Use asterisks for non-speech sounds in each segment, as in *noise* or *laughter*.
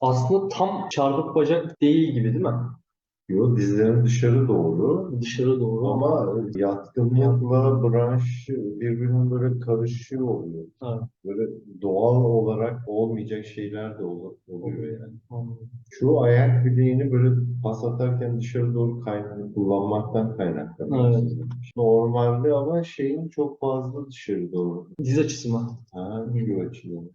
Aslında tam çarpık bacak değil gibi değil mi? Yo, dizlerin dışarı doğru Dışarı doğru ama yatkınlıkla branş birbirine böyle karışıyor oluyor. Evet. Böyle doğal olarak olmayacak şeyler de ol- oluyor yani. Anladım. Şu ayak bileğini böyle pas atarken dışarı doğru kaynak kullanmaktan kaynaklanıyor. Evet. Normalde ama şeyin çok fazla dışarı doğru. Diz açısı mı? Ha, şu açıdan.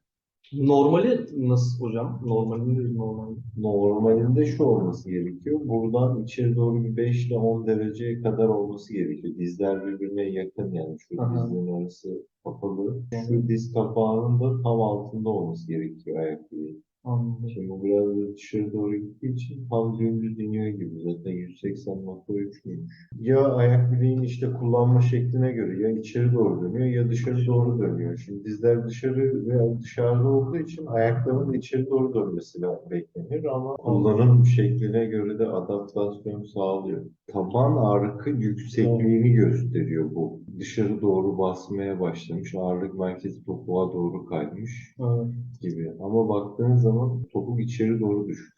Normali nasıl hocam? Normali değil normali. Normalinde şu olması gerekiyor. Buradan içeri doğru bir 5 ile 10 dereceye kadar olması gerekiyor. Dizler birbirine yakın yani. Şu Aha. dizlerin arası kapalı. Şu diz kapağının da tam altında olması gerekiyor ayak bileği. Anladım. Şimdi bu biraz da dışarı doğru gittiği için tam dümdüz iniyor gibi. Zaten 180.3 müymüş. Ya ayak bileğin işte kullanma şekline göre ya içeri doğru dönüyor ya dışarı doğru dönüyor. Şimdi dizler dışarı veya dışarıda olduğu için ayakların içeri doğru dönmesi beklenir ama kullanım şekline göre de adaptasyon sağlıyor. Taban arka yüksekliğini gösteriyor bu. Dışarı doğru basmaya başlamış. Ağırlık merkezi topuğa doğru kaymış Evet. Gibi. Ama baktığın zaman topuk içeri doğru düşük.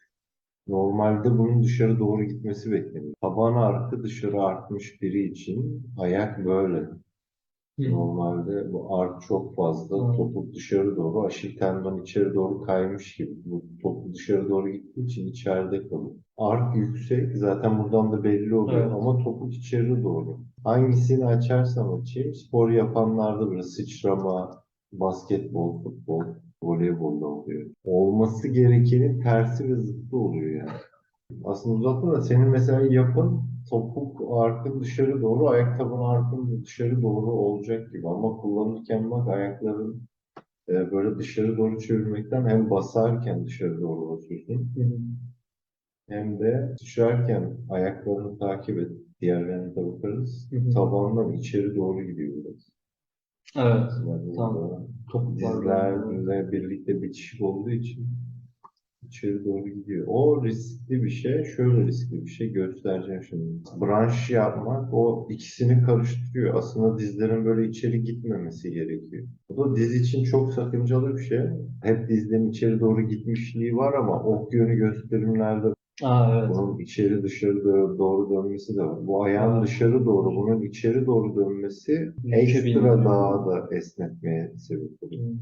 Normalde bunun dışarı doğru gitmesi bekleniyor. Taban arka dışarı artmış biri için ayak böyle. Hı. Normalde bu ark çok fazla, Hı. topuk dışarı doğru, aşil tendon içeri doğru kaymış gibi. Bu topuk dışarı doğru gittiği için içeride kalıyor. Ark yüksek, zaten buradan da belli oluyor Evet. ama topuk içeri doğru. Hangisini açarsam açayım, spor yapanlarda böyle sıçrama, basketbol, futbol, voleybolda oluyor. Olması gerekenin tersi ve zıttı oluyor yani. Aslında uzatma da senin mesela yapın topuk arkın dışarı doğru, ayak tabanı arkın dışarı doğru olacak gibi ama kullanırken bak ayakların e, böyle dışarı doğru çevirmekten hem basarken dışarı doğru basıyorsun Hı hı. hem de düşerken ayaklarını takip et. Diğerlerine de bakarız. Hı hı. Tabandan içeri doğru gidiyor biraz. Evet. Yani Tamam. Dizlerle birlikte bitişik olduğu için içeri doğru gidiyor. O riskli bir şey. Şöyle riskli bir şey göstereceğim şimdi. Branş yapmak o ikisini karıştırıyor. Aslında dizlerin böyle içeri gitmemesi gerekiyor. Bu da diz için çok sakıncalı bir şey. Hep dizlerin içeri doğru gitmişliği var ama ok yönü gösterimlerde Aa evet. bunun içeri dışarı doğru, doğru dönmesi de var. Bu ayağın dışarı doğru, bunun içeri doğru dönmesi ekstra daha da esnetmeye sebep oluyor. Hı.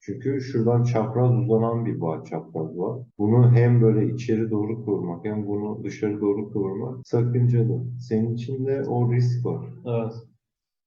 Çünkü şuradan çapraz uzanan bir bağ çapraz var. Bunu hem böyle içeri doğru kıvırmak hem bunu dışarı doğru kıvırmak sakıncalı. Senin için de o risk var. Evet.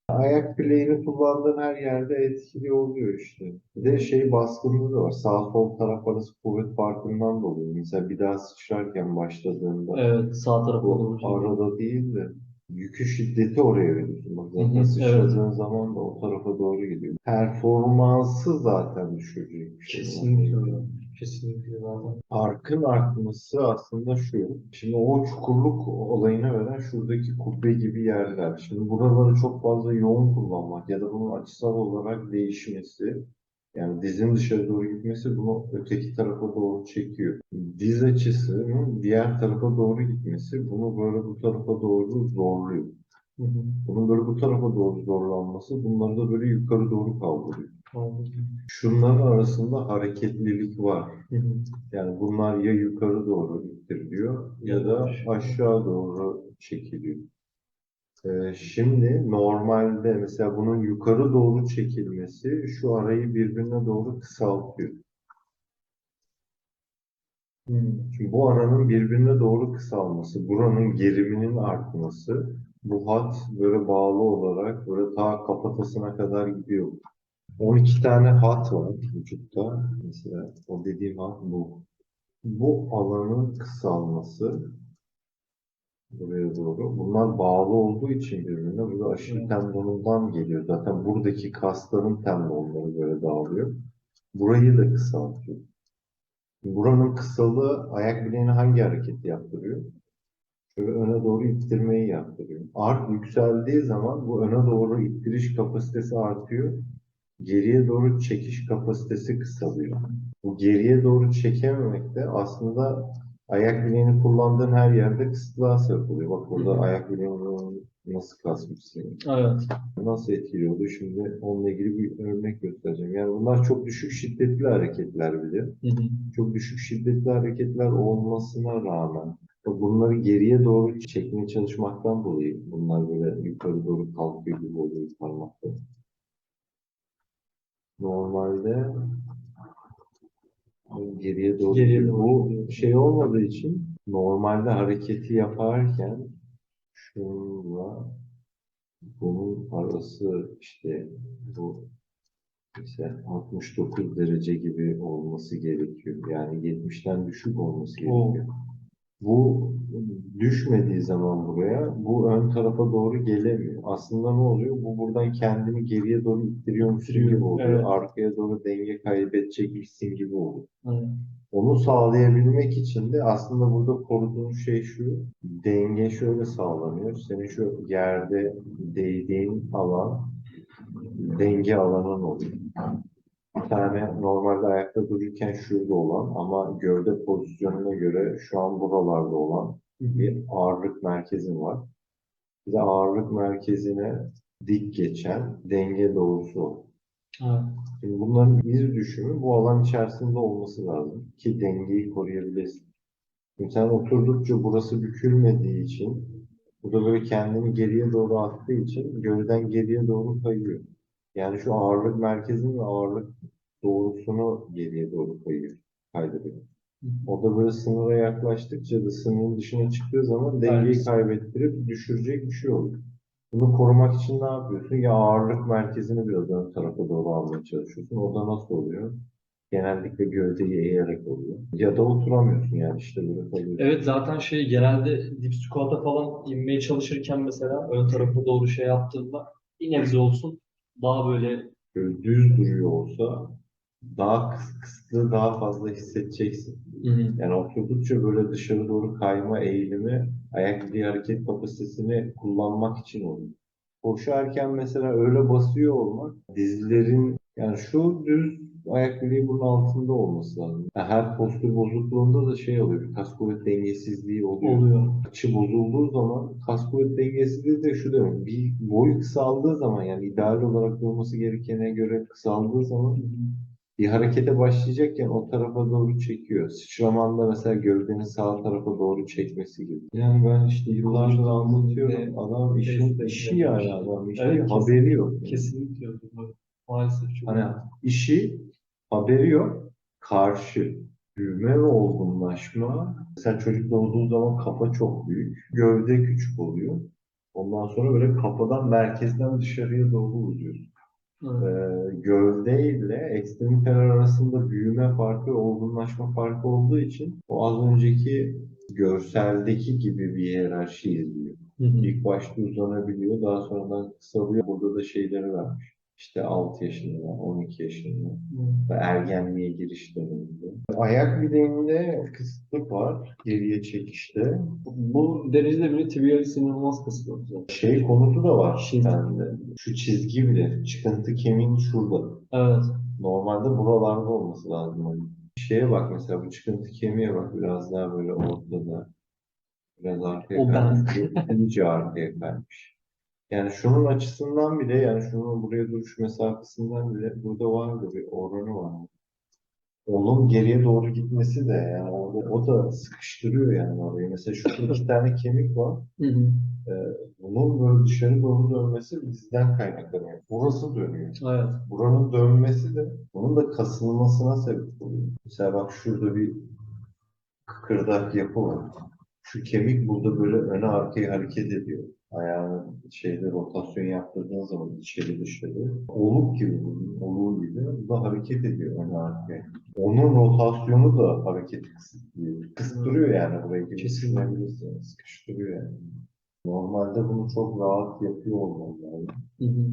Ayak bileğini kullandığın her yerde etkili oluyor işte. Bir de şey baskınlığı da var. Sağ sol taraf arası kuvvet farkından dolayı. Mesela bir daha sıçrarken başladığında Evet. Sağ tarafa bu arada değil de yükü şiddeti oraya veriyorsun. Bak Hı zaten hı, sıçradığın zaman da o tarafa doğru gidiyor. Performansı zaten düşürecek bir şey. Kesinlikle öyle. Kesinlikle zaten. Arkın artması aslında şu. Şimdi o çukurluk olayına veren şuradaki kubbe gibi yerler. Şimdi buraları çok fazla yoğun kullanmak ya da bunun açısal olarak değişmesi yani dizin dışarı doğru gitmesi bunu öteki tarafa doğru çekiyor. Diz açısının diğer tarafa doğru gitmesi bunu böyle bu tarafa doğru zorluyor. Bunun böyle bu tarafa doğru zorlanması bunları da böyle yukarı doğru kaldırıyor. Şunların arasında hareketlilik var. Yani bunlar ya yukarı doğru ittiriliyor ya da aşağı doğru çekiliyor. Ee, şimdi normalde mesela bunun yukarı doğru çekilmesi şu arayı birbirine doğru kısaltıyor. Hı. Şimdi bu aranın birbirine doğru kısalması, buranın geriminin artması, bu hat böyle bağlı olarak böyle ta kafatasına kadar gidiyor. 12 tane hat var vücutta. Mesela o dediğim hat bu. Bu alanın kısalması buraya doğru. Bunlar bağlı olduğu için birbirine. Bu da aşil Evet. tendonundan geliyor. Zaten buradaki kasların tendonları böyle dağılıyor. Burayı da kısaltıyor. Buranın kısalığı ayak bileğine hangi hareketi yaptırıyor? Şöyle öne doğru ittirmeyi yaptırıyor. Ark yükseldiği zaman bu öne doğru ittiriş kapasitesi artıyor. Geriye doğru çekiş kapasitesi kısalıyor. Bu geriye doğru çekememek de aslında ayak bileğini kullandığın her yerde kısıtlığa sebep oluyor. Bak burada ayak bileğinin nasıl kasmışsın? Evet. Nasıl etkiliyordu? Şimdi onunla ilgili bir örnek göstereceğim. Yani bunlar çok düşük şiddetli hareketler bile. Hı hı. Çok düşük şiddetli hareketler olmasına rağmen bunları geriye doğru çekmeye çalışmaktan dolayı bunlar böyle yukarı doğru kalkıyor gibi oluyor parmakta. Normalde geriye doğru Geriye doğru bu şey olmadığı için normalde hareketi yaparken şunla bunun arası işte bu işte 69 derece gibi olması gerekiyor. Yani 70'ten düşük olması gerekiyor. Bu düşmediği zaman buraya bu ön tarafa doğru gelemiyor. Aslında ne oluyor? Bu buradan kendini geriye doğru ittiriyormuşsun İttiriyor, gibi oluyor. evet. Arkaya doğru denge kaybedecekmişsin gibi oluyor. Evet. Onu sağlayabilmek için de aslında burada koruduğun şey şu, denge şöyle sağlanıyor. Senin şu yerde değdiğin alan denge alanın oluyor. Tane normalde ayakta dururken şurada olan ama gövde pozisyonuna göre şu an buralarda olan bir ağırlık merkezin var. Bir de ağırlık merkezine dik geçen denge doğrusu. Evet. Şimdi bunların iz düşümü bu alan içerisinde olması lazım ki dengeyi koruyabilesin. Şimdi sen oturdukça burası bükülmediği için bu da böyle kendini geriye doğru attığı için gövden geriye doğru kayıyor. Yani şu ağırlık merkezinin ve ağırlık doğrusunu geriye doğru kayıyor, kaydediyor. O da böyle sınıra yaklaştıkça da sınırın dışına çıktığı zaman dengeyi kaybettirip düşürecek bir şey oluyor. Bunu korumak için ne yapıyorsun? Ya ağırlık merkezini biraz ön tarafa doğru almaya çalışıyorsun. O da nasıl oluyor? Genellikle gövdeyi eğerek oluyor. Ya da oturamıyorsun yani işte böyle kalıyorsun. Evet zaten şey genelde dip squat'a falan inmeye çalışırken mesela ön tarafa doğru şey yaptığında bir nebze olsun daha böyle Böyle düz duruyor olsa daha kıs kısıtlı daha fazla hissedeceksin. Yani oturdukça böyle dışarı doğru kayma eğilimi ayak bileği hareket kapasitesini kullanmak için oluyor. Koşarken mesela öyle basıyor olmak dizlerin yani şu düz ayak bileği bunun altında olması lazım. Yani her postür bozukluğunda da şey oluyor. Bir kas kuvvet dengesizliği oluyor. oluyor. Açı bozulduğu zaman kas kuvvet dengesizliği de şu demek. Bir boyu kısaldığı zaman yani ideal olarak durması gerekene göre kısaldığı zaman bir harekete başlayacakken o tarafa doğru çekiyor. Sıçramanda mesela gövdenin sağ tarafa doğru çekmesi gibi. Yani ben işte yıllardır anlatıyorum. Adam Destek işi yani adam işi Evet, haberi yok. Kesinlikle öyle. Maalesef çok. Hani işi haberi yok. Karşı büyüme ve olgunlaşma. Mesela çocuk doğduğu zaman kafa çok büyük. Gövde küçük oluyor. Ondan sonra böyle kafadan merkezden dışarıya doğru uzuyor. Ee, gövde ile ekstremiteler arasında büyüme farkı olgunlaşma farkı olduğu için o az önceki görseldeki gibi bir hiyerarşi izliyor. Hı hı. İlk başta uzanabiliyor, daha sonradan kısalıyor. Burada da şeyleri vermiş. İşte 6 yaşında, 12 yaşında ve ergenliğe giriş döneminde. Ayak bileğinde kısıtlık var geriye çekişte. Bu derecede bile tibialis inanılmaz zaten. Şey konusu da var Çizgi. bende. Şu çizgi bile, çıkıntı kemiğin şurada. Evet. Normalde buralarda olması lazım. Hani şeye bak mesela bu çıkıntı kemiğe bak biraz daha böyle ortada. Biraz arkaya O kaymış. İyice arkaya kaymış. Yani şunun açısından bile yani şunun buraya duruş mesafesinden bile burada vardı bir oranı var. Onun geriye doğru gitmesi de yani o, o da sıkıştırıyor yani orayı. Mesela şurada iki *laughs* tane kemik var. Hı hı. Bunun böyle dışarı doğru dönmesi bizden kaynaklanıyor. Burası dönüyor. Evet. Buranın dönmesi de bunun da kasılmasına sebep oluyor. Mesela bak şurada bir kıkırdak yapı var. Şu kemik burada böyle öne arkaya hareket ediyor. Ayağını şeyde rotasyon yaptırdığın zaman içeri dışarı. Oluk gibi oluğu gibi. Bu da hareket ediyor öne arkaya. Onun rotasyonu da hareketi kısıtlıyor. Kısıttırıyor yani burayı Kesinlikle. Sıkıştırıyor yani. Normalde bunu çok rahat yapıyor olmalı yani. Hı hı.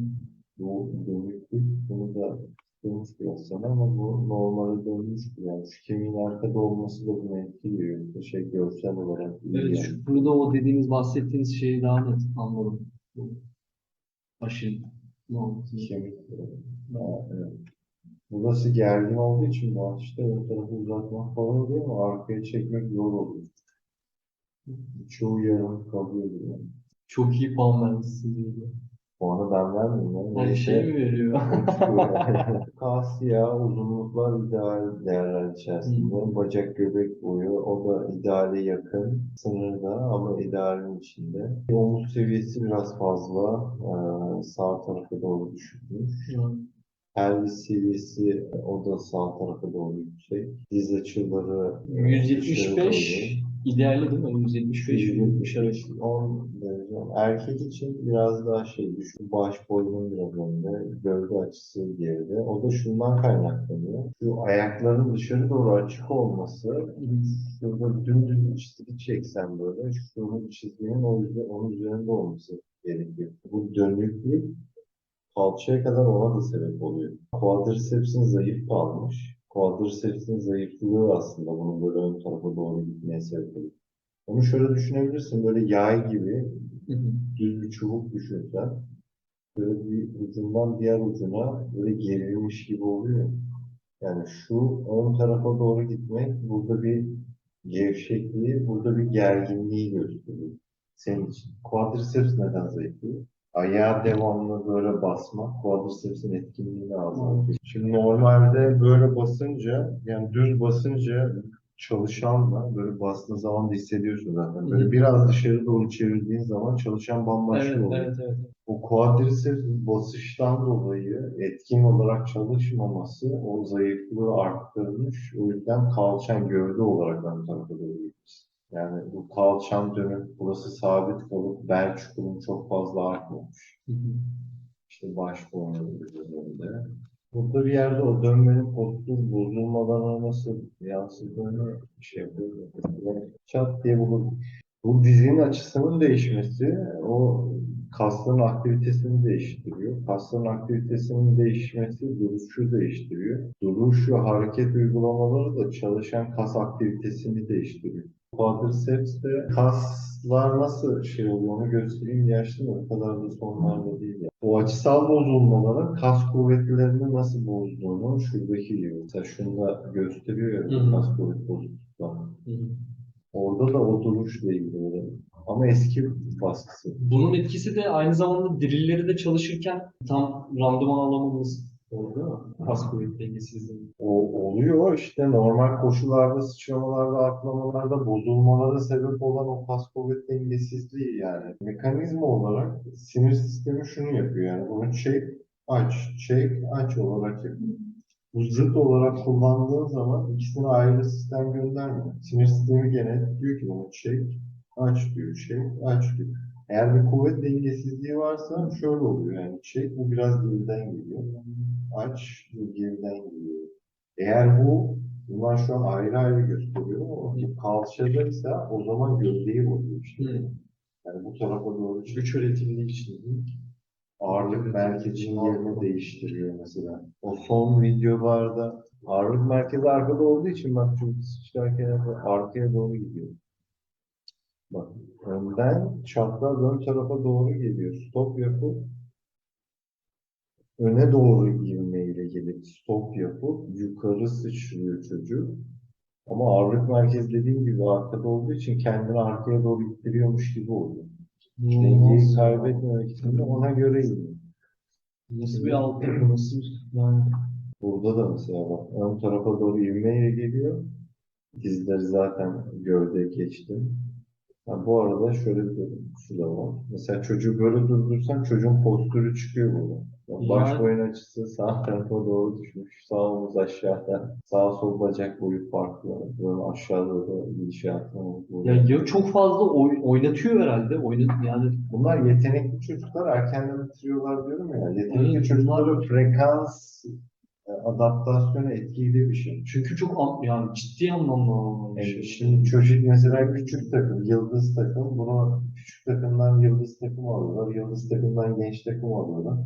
Bu dönüklük bunu da biraz sana ama bu normale dönmüştür. Yani şu kemiğin arkada olması da bunu etkiliyor. Yoksa şey görsel olarak Evet, yani. şu- burada o dediğiniz, bahsettiğiniz şeyi daha net anladım. Bu Başın olduğunu. Kemik. Ha, evet. Burası gergin olduğu için bu işte ön tarafı uzatmak falan oluyor ama arkaya çekmek zor oluyor. Çoğu yarım kalıyor yani. Çok iyi puan vermişsin Puanı ben vermiyorum. lan. Her Neyse. şey mi veriyor? *laughs* Kas, yağ, uzunluklar ideal değerler içerisinde. Bacak göbek boyu o da ideale yakın sınırda ama idealin içinde. Omuz seviyesi biraz fazla eee, sağ tarafa doğru düşükmüş. Pelvis seviyesi o da sağ tarafa doğru yüksek. Diz açıları eee, dışarı 175 ideali değil mi? 175 170 arası. 10 derece. Erkek için biraz daha şey düşük. Baş boyunun biraz önde. Gövde açısı geride. O da şundan kaynaklanıyor. Şu ayakların dışarı doğru açık olması şurada dümdüz bir çizgi çeksen böyle şunun çizginin o yüzden onun üzerinde olması gerekiyor. Bu dönüklük kalçaya kadar ona da sebep oluyor. Quadriceps'in zayıf kalmış. Quadriceps'in zayıflığı aslında bunun böyle ön tarafa doğru gitmeye sebep oluyor. Onu şöyle düşünebilirsin, böyle yay gibi düz bir çubuk düşünsen, böyle bir ucundan diğer ucuna böyle gerilmiş gibi oluyor. Yani şu ön tarafa doğru gitmek burada bir gevşekliği, burada bir gerginliği gösteriyor senin için. Quadriceps neden zayıflıyor? Ayağa devamlı böyle basmak quadriceps'in etkinliğini azaltıyor. Şimdi normalde böyle basınca, yani düz basınca çalışanla böyle bastığı zaman da hissediyorsun zaten. Böyle hı. biraz dışarı doğru çevirdiğin zaman çalışan bambaşka Evet, oluyor. evet, evet. O quadriceps basıştan dolayı etkin olarak çalışmaması o zayıflığı arttırmış. O yüzden kalçan gövde olarak ön tarafa doğru gitmiş. Yani bu kalçan dönüp burası sabit kalıp bel çukurun çok fazla artmamış. Hı hı. İşte baş boynu üzerinde. Burada bir yerde o dönmenin postür bozulmalarına nasıl yansıdığını şey yapıyor. Çat diye bulur. Bu dizinin açısının değişmesi o kasların aktivitesini değiştiriyor. Kasların aktivitesinin değişmesi duruşu değiştiriyor. Duruş ve hareket uygulamaları da çalışan kas aktivitesini değiştiriyor. Quadriceps'te kaslar nasıl şey oluyor onu göstereyim yaşlı o kadar da sonlarda değil. Yani. O açısal bozulmaların kas kuvvetlerini nasıl bozduğunu şuradaki gibi. Mesela şunda gösteriyor ya Hı hı. kas kuvvet bozukluklarını. Orada da o duruşla ilgili öyle. Ama eski baskısı. Bunun etkisi de aynı zamanda dirilleri de çalışırken tam randıman alamamız mu? Kas kuvvet dengesizliği. O oluyor işte normal koşularda, sıçramalarda, atlamalarda bozulmalara sebep olan o kas kuvvet dengesizliği yani. Mekanizma olarak sinir sistemi şunu yapıyor yani bunu çek, aç, çek, aç olarak yapıyor. Bu zıt olarak kullandığın zaman ikisine ayrı sistem göndermiyor. Sinir sistemi gene diyor ki bunu çek, aç diyor, çek, aç diyor. Eğer bir kuvvet dengesizliği varsa şöyle oluyor yani çek bu biraz geriden geliyor. Aç bu geriden geliyor. Eğer bu bunlar şu an ayrı ayrı gösteriyor ama kalçada ise o zaman gövdeyi bozuyor işte. Hı. Yani bu tarafa doğru. Güç üretimli için. ağırlık merkezinin yerini değiştiriyor mesela. O son videolarda ağırlık merkezi arkada olduğu için bak çünkü sıçrarken arkaya doğru gidiyor. Bak önden çapraz ön tarafa doğru geliyor. Stop yapıp öne doğru girmeyle gelip stop yapıp yukarı sıçrıyor çocuk. Ama ağırlık merkezi dediğim gibi arkada olduğu için kendini arkaya doğru ittiriyormuş gibi oluyor. Dengeyi kaybetmemek için de ona göre iniyor. Nasıl bir altı, nasıl bir yani. Burada da mesela bak ön tarafa doğru ivmeyle geliyor. Dizleri zaten gövdeye geçti. Ha, bu arada şöyle bir şu da var. Mesela çocuğu böyle durdursan çocuğun postürü çıkıyor burada. Bak, Baş Yani- boyun açısı sağ tarafa doğru düşmüş. Sağ omuz aşağıda. Sağ sol bacak boyu farklı. Böyle aşağıda da gidişatı. Ya, ya çok fazla oy- oynatıyor herhalde. Oynat yani Bunlar yetenekli çocuklar erkenden bitiriyorlar diyorum ya. Yetenekli Evet, çocukların frekans adaptasyonu etkili bir şey. çünkü çok an- yani ciddi anlamda alınmış. Yani şimdi çocuk mesela küçük takım, yıldız takım, bunu küçük takımdan yıldız takım alıyorlar, yıldız takımdan genç takım alıyorlar.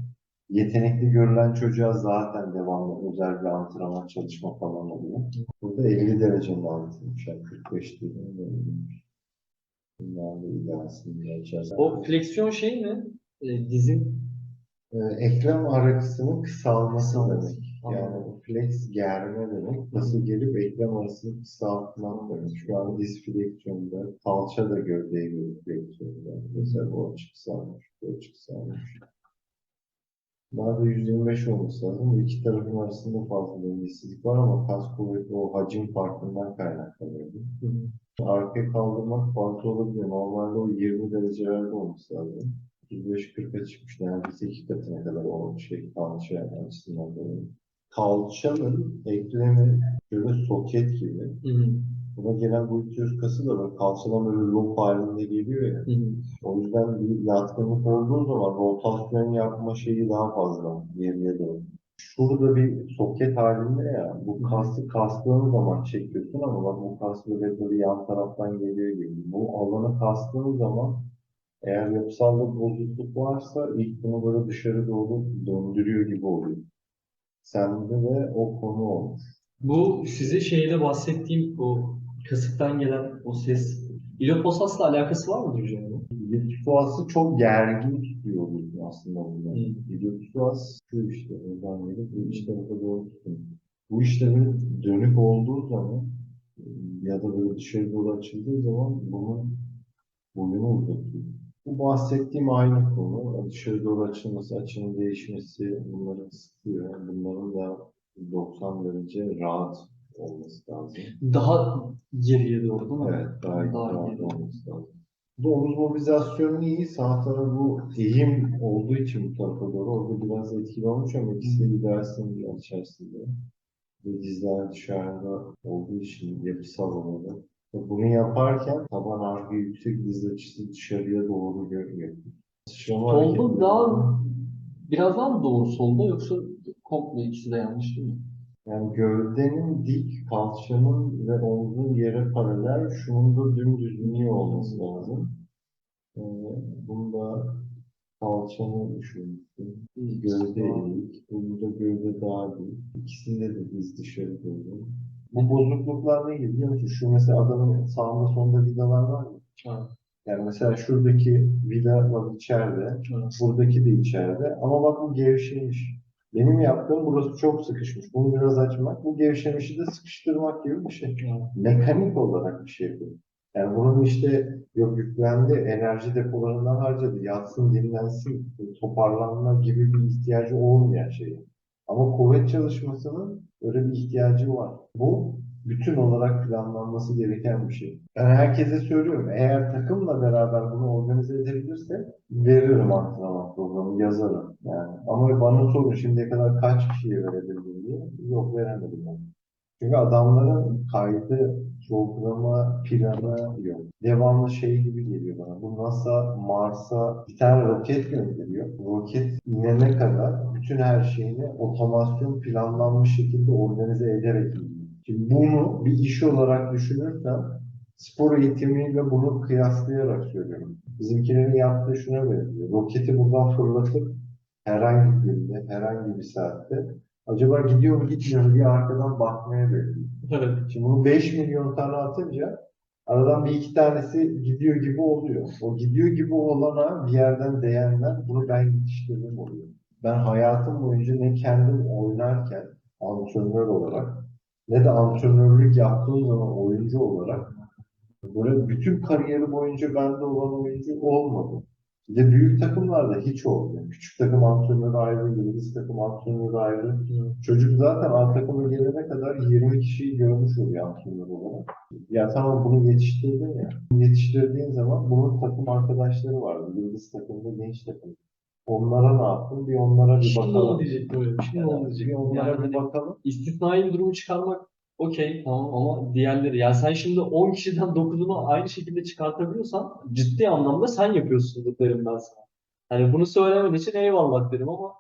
Yetenekli görülen çocuğa zaten devamlı özel bir antrenman çalışma falan oluyor. Burada 50 derecenin altıymış, yani 45 değil. Bunlarla. O fleksiyon şey mi? E, dizin Ee, eklem arasının kısalması demek. Yani flex germe demek. Nasıl gelip eklem arasını kısaltmak demek. Şu an diz fleksiyonda, kalça da gövdeye göre fleksiyonda. Mesela bu açık sağlamış, bu açık sağlamış. Da 125 olması lazım. Bu iki tarafın arasında fazla dengesizlik var ama kas kuvveti o hacim farkından kaynaklanıyor. Arkaya kaldırmak fazla olabiliyor. Normalde o 20 derecelerde olması lazım. 35-40'a çıkmış. Neredeyse iki katına kadar o şey kalça açısından dolayı. Kalçanın eklemi şöyle soket gibi. Hı hı. Buna gelen gluteus kası da böyle kalçadan böyle loop halinde geliyor ya. Hı hı. O yüzden bir yatkınlık olduğu zaman rotasyon yapma şeyi daha fazla geriye doğru. Şurada bir soket halinde ya, bu kası kastığın zaman çekiyorsun ama bak bu kas böyle, böyle yan taraftan geliyor gibi. Bu alanı kastığın zaman eğer yapısal bir bozukluk varsa ilk bunu böyle dışarı doğru döndürüyor gibi oluyor. Sende de o konu olmuş. Bu size şeyde bahsettiğim o kasıktan gelen o ses iliopostazla alakası var mıdır hocam? İliotuası çok gergin tutuyor aslında bunlar. İliotuas şu işte oradan gelip bu iç tarafa doğru tutuyor. Bu böyle dönük olduğu zaman ya da böyle dışarı doğru açıldığı zaman bunun boyunu uzatıyor. Bu bahsettiğim aynı konu. Dışarı doğru açılması, açının değişmesi bunları ısıtıyor. Bunların da 90 derece rahat olması lazım. Daha geriye doğru değil mi? Evet, daha, Daha rahat iyi. olması lazım. Bu omuz mobilizasyonu iyi. Sağ tarafı bu eğim olduğu için bu tarafa doğru. Orada biraz etkili olmuş ama ikisi de gidersin biraz içerisinde. Ve dizler dışarıda olduğu için yapısal olarak. Bunu yaparken taban argı yüksek diz açısı dışarıya doğru görüyor. Sıçrama Solda hareketleri- daha biraz daha mı doğru solda yoksa komple ikisi de yanlış değil mi? Yani gövdenin dik, kalçanın ve omzun yere paralel, şunun da dümdüz iniyor olması lazım. Ee, bunda kalçanı düşünmüştüm. Gövde eğik, bunda gövde daha dik. İkisinde de diz dışarı doğru. Bu bozukluklar ne biliyor musun? Şu mesela adamın sağında solunda vidalar var ya. Ha, Yani mesela şuradaki vida var içeride, evet. buradaki de içeride. Ama bak bu gevşemiş. Benim yaptığım burası çok sıkışmış. Bunu biraz açmak. Bu gevşemişi de sıkıştırmak gibi bir şey. Mekanik olarak bir şey bu. Yani bunun işte yok yüklendi, enerji depolarından harcadı, yatsın, dinlensin, toparlanma gibi bir ihtiyacı olmayan şey. Ama kuvvet çalışmasının öyle bir ihtiyacı var. Bu bütün olarak planlanması gereken bir şey. Ben herkese söylüyorum, eğer takımla beraber bunu organize edebilirse veririm antrenman programı, yazarım. Yani. Ama bana sorun şimdiye kadar kaç kişiye verebildim diye. Yok veremedim ben. Çünkü adamların kaydı, programa, planı yok. Devamlı şey gibi geliyor bana. Bu NASA, Mars'a bir tane roket gönderiyor. Roket inene kadar bütün her şeyini otomasyon planlanmış şekilde organize ederek iniyor. Şimdi bunu bir iş olarak düşünürsen spor eğitimiyle bunu kıyaslayarak söylüyorum. Bizimkilerin yaptığı şuna benziyor. Roketi buradan fırlatıp herhangi bir günde, herhangi bir saatte acaba gidiyor mu gitmiyor mu diye arkadan bakmaya bekliyor. Evet. Şimdi bunu 5 milyon tane atınca aradan bir iki tanesi gidiyor gibi oluyor. O gidiyor gibi olana bir yerden değenler bunu ben yetiştirdim oluyor. Ben hayatım boyunca ne kendim oynarken antrenör olarak ne de antrenörlük yaptığım zaman oyuncu olarak böyle bütün kariyeri boyunca bende olan oyuncu olmadı. Bir de büyük takımlarda hiç olmuyor. Küçük takım antrenörü ayrı, yıldız takım antrenörü ayrı. Çocuk zaten A takıma gelene kadar 20 kişiyi görmüş oluyor antrenör olarak. Ya tamam bunu yetiştirdin ya. Yetiştirdiğin zaman bunun takım arkadaşları vardı. Yıldız takımda, genç takımda. Onlara ne yaptın? Bir onlara bir Şimdi onu bakalım. diyecektim öyle. Yani onu bir diyecektim. onlara Yani bir hani bakalım. istisnai bir durumu çıkarmak okey tamam ama diğerleri yani sen şimdi 10 kişiden 9'unu aynı şekilde çıkartabiliyorsan ciddi anlamda sen yapıyorsundur derim ben sana. Hani bunu söylemen için eyvallah derim ama